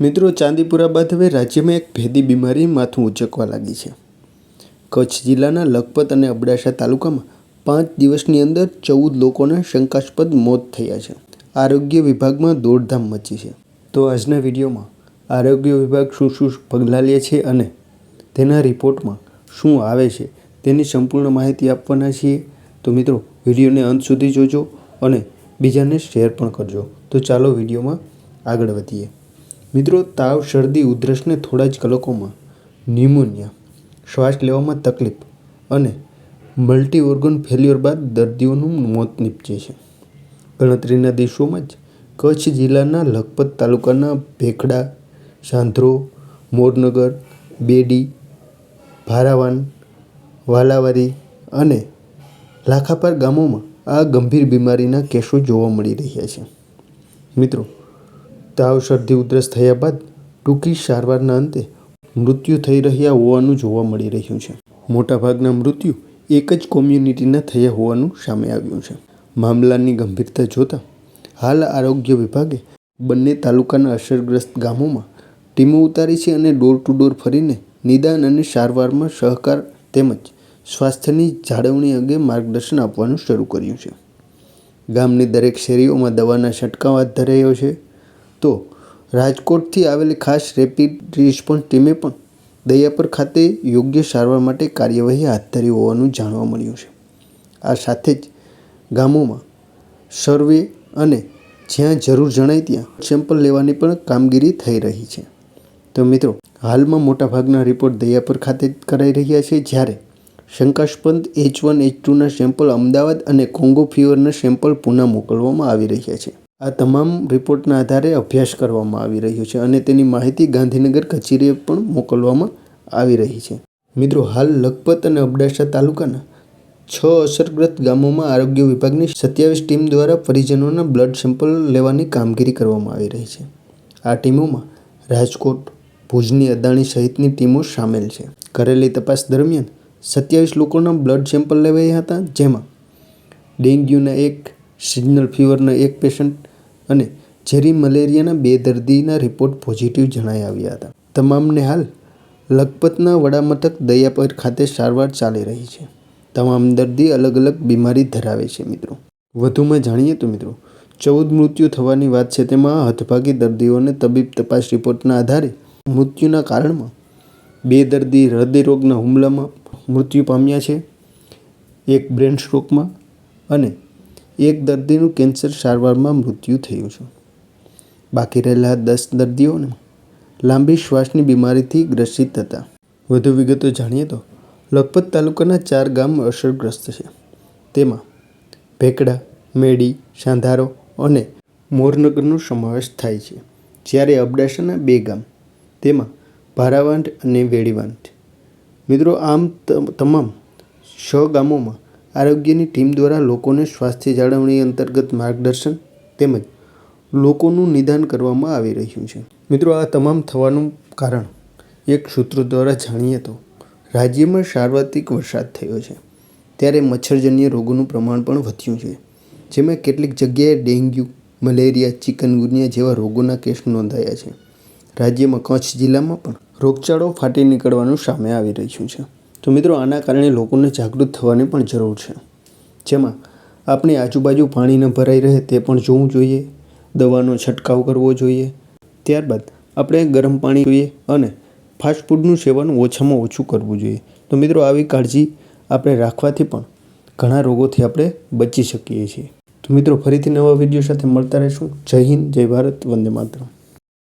મિત્રો, ચાંદીપુરા બાદ હવે રાજ્યમાં એક ભેદી બીમારી માથું ઉચકવા લાગી છે. કચ્છ જિલ્લાના લખપત અને અબડાસા તાલુકામાં પાંચ દિવસની અંદર ચૌદ લોકોના શંકાસ્પદ મોત થયા છે. આરોગ્ય વિભાગમાં દોડધામ મચી છે. તો આજના વિડીયોમાં આરોગ્ય વિભાગ શું શું પગલાં લે છે અને તેના રિપોર્ટમાં શું આવે છે તેની સંપૂર્ણ માહિતી આપવાના છીએ. તો મિત્રો, વિડીયોને અંત સુધી જોજો અને બીજાને શેર પણ કરજો. તો ચાલો વિડીયોમાં આગળ વધીએ. મિત્રો, તાવ, શરદી ઉધરસને થોડા જ કલાકોમાં ન્યુમોનિયા, શ્વાસ લેવામાં તકલીફ અને મલ્ટી ઓર્ગન ફેલ્યોર બાદ દર્દીઓનું મોત નીપજે છે. ગણતરીના દિવસોમાં જ કચ્છ જિલ્લાના લખપત તાલુકાના ભેખડા, સાંધ્રો, મોરનગર, બેડી, ભારાવાન, વાલાવારી અને લાખાપાર ગામોમાં આ ગંભીર બીમારીના કેસો જોવા મળી રહ્યા છે. મિત્રો તાવ શરદી ઉધરસ થયા બાદ ટૂંકી સારવારના અંતે મૃત્યુ થઈ રહ્યા હોવાનું જોવા મળી રહ્યું છે. મોટાભાગના મૃત્યુ એક જ કોમ્યુનિટીના થયા હોવાનું સામે આવ્યું છે. મામલાની ગંભીરતા જોતાં હાલ આરોગ્ય વિભાગે બંને તાલુકાના અસરગ્રસ્ત ગામોમાં ટીમો ઉતારી છે અને ડોર ટુ ડોર ફરીને નિદાન અને સારવારમાં સહકાર તેમજ સ્વાસ્થ્યની જાળવણી અંગે માર્ગદર્શન આપવાનું શરૂ કર્યું છે. ગામની દરેક શેરીઓમાં દવાના છંટકાવ હાથ ધરાયો છે. તો રાજકોટથી આવેલી ખાસ રેપિડ રિસ્પોન્સ ટીમે પણ દયાપર ખાતે યોગ્ય સારવાર માટે કાર્યવાહી હાથ ધરી હોવાનું જાણવા મળ્યું છે. આ સાથે જ ગામોમાં સર્વે અને જ્યાં જરૂર જણાય ત્યાં સેમ્પલ લેવાની પણ કામગીરી થઈ રહી છે. તો મિત્રો, હાલમાં મોટાભાગના રિપોર્ટ દયાપર ખાતે કરાઈ રહ્યા છે. જ્યારે શંકાસ્પદ એચ વન એચ ટુના સેમ્પલ અમદાવાદ અને કોંગો ફીવરના સેમ્પલ પુના મોકલવામાં આવી રહ્યા છે. આ તમામ રિપોર્ટના આધારે અભ્યાસ કરવામાં આવી રહ્યો છે અને તેની માહિતી ગાંધીનગર કચેરીએ પણ મોકલવામાં આવી રહી છે. મિત્રો, હાલ લખપત અને અબડાસા તાલુકાના છ અસરગ્રસ્ત ગામોમાં આરોગ્ય વિભાગની સત્યાવીસ ટીમ દ્વારા પરિજનોના બ્લડ સેમ્પલ લેવાની કામગીરી કરવામાં આવી રહી છે. આ ટીમોમાં રાજકોટ, ભુજની અદાણી સહિતની ટીમો સામેલ છે. કરેલી તપાસ દરમિયાન સત્યાવીસ લોકોના બ્લડ સેમ્પલ લેવાયા હતા, જેમાં ડેન્ગ્યુના એક સિઝનલ ફીવરના એક પેશન્ટ અને ઝેરી મલેરિયાના બે દર્દીના રિપોર્ટ પોઝિટિવ જણાઈ આવ્યા હતા. તમામને હાલ લખપતના વડામથક દયાપર ખાતે સારવાર ચાલી રહી છે. તમામ દર્દી અલગ અલગ બીમારી ધરાવે છે મિત્રો. વધુમાં જાણીએ તો મિત્રો, ચૌદ મૃત્યુ થવાની વાત છે તેમાં હથભાગી દર્દીઓને તબીબ તપાસ રિપોર્ટના આધારે મૃત્યુના કારણમાં બે દર્દી હૃદયરોગના હુમલામાં મૃત્યુ પામ્યા છે, એક બ્રેન સ્ટ્રોકમાં અને એક દર્દીનું કેન્સર સારવારમાં મૃત્યુ થયું છે. બાકી રહેલા દસ દર્દીઓને લાંબી શ્વાસની બીમારીથી ગ્રસિત હતા. વધુ વિગતો જાણીએ તો, લખપત તાલુકાના ચાર ગામ અસરગ્રસ્ત છે. તેમાં ભેકડા, મેડી, સાંધારો અને મોરનગરનો સમાવેશ થાય છે. જ્યારે અબડાસાના બે ગામ, તેમાં ભારાવાંઢ અને વેડીવાંઢ મિત્રો, આમ તમામ છ ગામોમાં આરોગ્યની ટીમ દ્વારા લોકોને સ્વાસ્થ્ય જાળવણી અંતર્ગત માર્ગદર્શન તેમજ લોકોનું નિદાન કરવામાં આવી રહ્યું છે. મિત્રો, આ તમામ થવાનું કારણ એક સૂત્રો દ્વારા જાણીએ તો રાજ્યમાં સાર્વત્રિક વરસાદ થયો છે. ત્યારે મચ્છરજન્ય રોગોનું પ્રમાણ પણ વધ્યું છે. જેમાં કેટલીક જગ્યાએ ડેન્ગ્યુ, મલેરિયા, ચિકનગુનિયા જેવા રોગોના કેસ નોંધાયા છે. રાજ્યમાં કચ્છ જિલ્લામાં પણ રોગચાળો ફાટી નીકળવાનું સામે આવી રહ્યું છે. તો મિત્રો, આના કારણે લોકોને જાગૃત થવાની પણ જરૂર છે. જેમાં આપણી આજુબાજુ પાણી ન ભરાઈ રહે તે પણ જોવું જોઈએ, દવાનો છંટકાવ કરવો જોઈએ. ત્યારબાદ આપણે ગરમ પાણી જોઈએ અને ફાસ્ટફૂડનું સેવન ઓછામાં ઓછું કરવું જોઈએ. તો મિત્રો, આવી કાળજી આપણે રાખવાથી પણ ઘણા રોગોથી આપણે બચી શકીએ છીએ. તો મિત્રો, ફરીથી નવા વીડિયો સાથે મળતા રહીશું. જય હિન્દ, જય ભારત, વંદે માતરમ.